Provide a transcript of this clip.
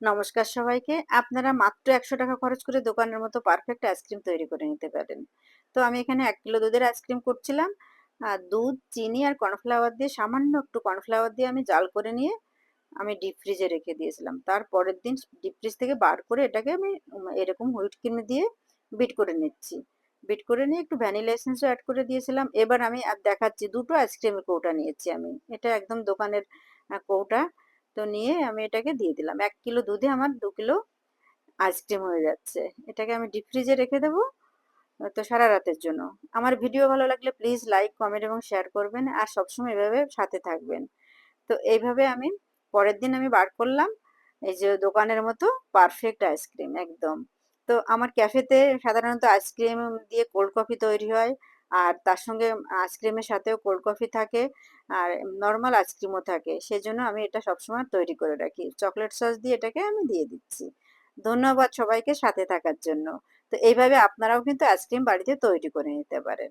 নমস্কার সবাইকে। আপনারা মাত্র ৳১০০ খরচ করে দোকানের মতো পারফেক্ট আইসক্রিম তৈরি করে নিতে পারেন। তো আমি এখানে এক কিলো দুধের আইসক্রিম করছিলাম। আ দুধ, চিনি আর কর্নফ্লাওয়ার দিয়ে সামান্য একটু কর্নফ্লাওয়ার দিয়ে আমি জাল করে নিয়ে আমি ডিপ ফ্রিজে রেখে দিয়েছিলাম। তার পরের দিন ডিপ ফ্রিজ থেকে বার করে এটাকে আমি এরকম হুইট ক্রিম দিয়ে বিট করে নিচ্ছি। বিট করে নিয়ে একটু ভ্যানিলা এসেন্সও এড করে দিয়েছিলাম। এবার আমি আর দেখাচ্ছি দুটো আইসক্রিমের কৌটা নিয়েছি আমি। এটা একদম দোকানের কৌটা। তো নিয়ে আমি এটাকে দিয়ে দিলাম। এক কিলো দুধে আমার দু কিলো আইসক্রিম হয়ে যাচ্ছে। এটাকে আমি ডিপ ফ্রিজে রেখে দেবো তো সারা রাতের জন্য। আমার ভিডিও ভালো লাগলে প্লিজ লাইক, কমেন্ট এবং শেয়ার করবেন। আর সবসময় এভাবে সাথে থাকবেন। তো এইভাবে আমি পরের দিন আমি বার করলাম। এই যে দোকানের মতো পারফেক্ট আইসক্রিম একদম। তো আমার ক্যাফেতে সাধারণত আইসক্রিম দিয়ে কোল্ড কফি তৈরি হয়। আর তার সঙ্গে আইসক্রিমের সাথেও কোল্ড কফি থাকে আর নর্মাল আইসক্রিমও থাকে। সেজন্য আমি এটা সবসময় তৈরি করে রাখি। চকলেট সস দিয়ে এটাকে আমি দিয়ে দিচ্ছি। ধন্যবাদ সবাইকে সাথে থাকার জন্য। তো এইভাবে আপনারাও কিন্তু আইসক্রিম বাড়িতে তৈরি করে নিতে পারেন।